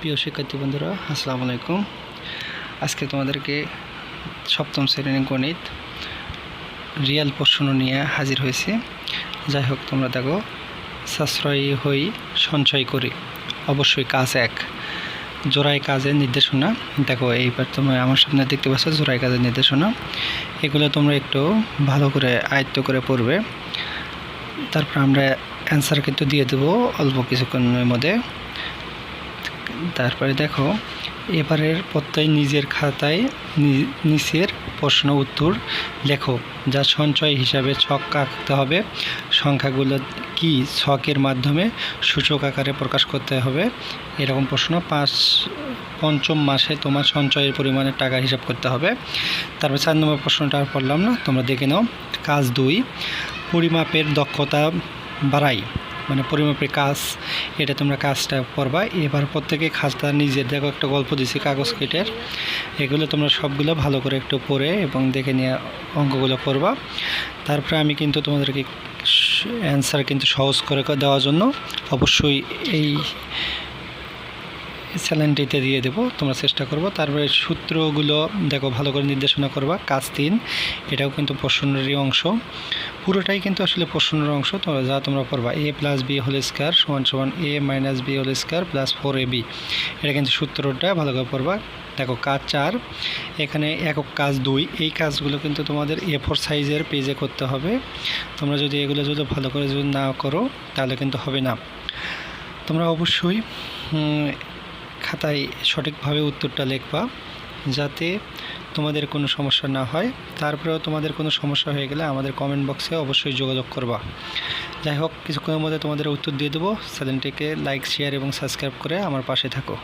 প্রিয় শিক্ষার্থী বন্ধুরা, আসসালামু আলাইকুম। আজকে তোমাদেরকে সপ্তম শ্রেণির গণিত রিয়াল প্রশ্ন নিয়ে হাজির হয়েছে। যাই হোক, তোমরা দেখো, সাশ্রয়ী হই, সঞ্চয় করি, অবশ্যই কাজ এক। জোড়াই কাজের নির্দেশনা, দেখো, এইবার তোমরা আমার সামনে দেখতে পাচ্ছ জোড়াই কাজের নির্দেশনা। এগুলো তোমরা একটু ভালো করে আয়ত্ত করে পড়বে। তারপর আমরা অ্যান্সার কিন্তু দিয়ে দেবো অল্প কিছুক্ষণের মধ্যে। তারপরে দেখো, এবারের প্রত্যয় নিজের খাতায় নিচের প্রশ্ন উত্তর লেখো, যা সঞ্চয় হিসাবে ছক আঁকতে হবে। সংখ্যাগুলো কি ছকের মাধ্যমে সূচক আকারে প্রকাশ করতে হবে? এরকম প্রশ্ন, পাঁচ, পঞ্চম মাসে তোমার সঞ্চয়ের পরিমাণে টাকা হিসাব করতে হবে। তারপর চার নম্বর প্রশ্নটা আর পড়লাম না, তোমরা দেখে নাও। কাজ দুই, পরিমাপের দক্ষতা বাড়াই। মানে পরিমাপের কাজ, এটা তোমরা কাজটা করবা। এবার প্রত্যেকে খাতা নিজের, দেখো একটা গল্প দিছি কাগজ কেটের। এগুলো তোমরা সবগুলো ভালো করে একটু পড়ে এবং দেখে নিয়ে অঙ্কগুলো করবা। তারপরে আমি কিন্তু তোমাদেরকে অ্যান্সার কিন্তু সহজ করে দেওয়ার জন্য অবশ্যই এই চ্যানেলটিতে দিয়ে দেবো, তোমরা চেষ্টা করব। তারপরে সূত্রগুলো দেখো ভালো করে নির্দেশনা করবা, কাজ তিন, এটাও কিন্তু প্রশ্নেরই অংশ। পুরোটাই কিন্তু আসলে প্রশ্নের অংশ। তোমরা যা তোমরা পড়বা A plus B whole square সমান সমান A minus B whole square plus four A B এটা কিন্তু সূত্রটা ভালো করে পড়বা। দেখো, কাজ চার, এখানে একক কাজ দুই। এই কাজগুলো কিন্তু তোমাদের এ ফোর সাইজের পেজে করতে হবে। তোমরা যদি এগুলো যদি ভালো করে যদি না করো, তাহলে কিন্তু হবে না। তোমরা অবশ্যই খাতায় সঠিকভাবে উত্তরটা লিখবা, যাতে তোমাদের কোনো সমস্যা না হয়, তারপরেও তোমাদের কোনো সমস্যা হয়ে গেলে আমাদের কমেন্ট বক্সে অবশ্যই যোগাযোগ করবা। যাই হোক, কিছুক্ষণের মধ্যে তোমাদের উত্তর দিয়ে দেবো। চ্যানেলটিকে লাইক শেয়ার এবং সাবস্ক্রাইব করে আমার পাশে থাকো।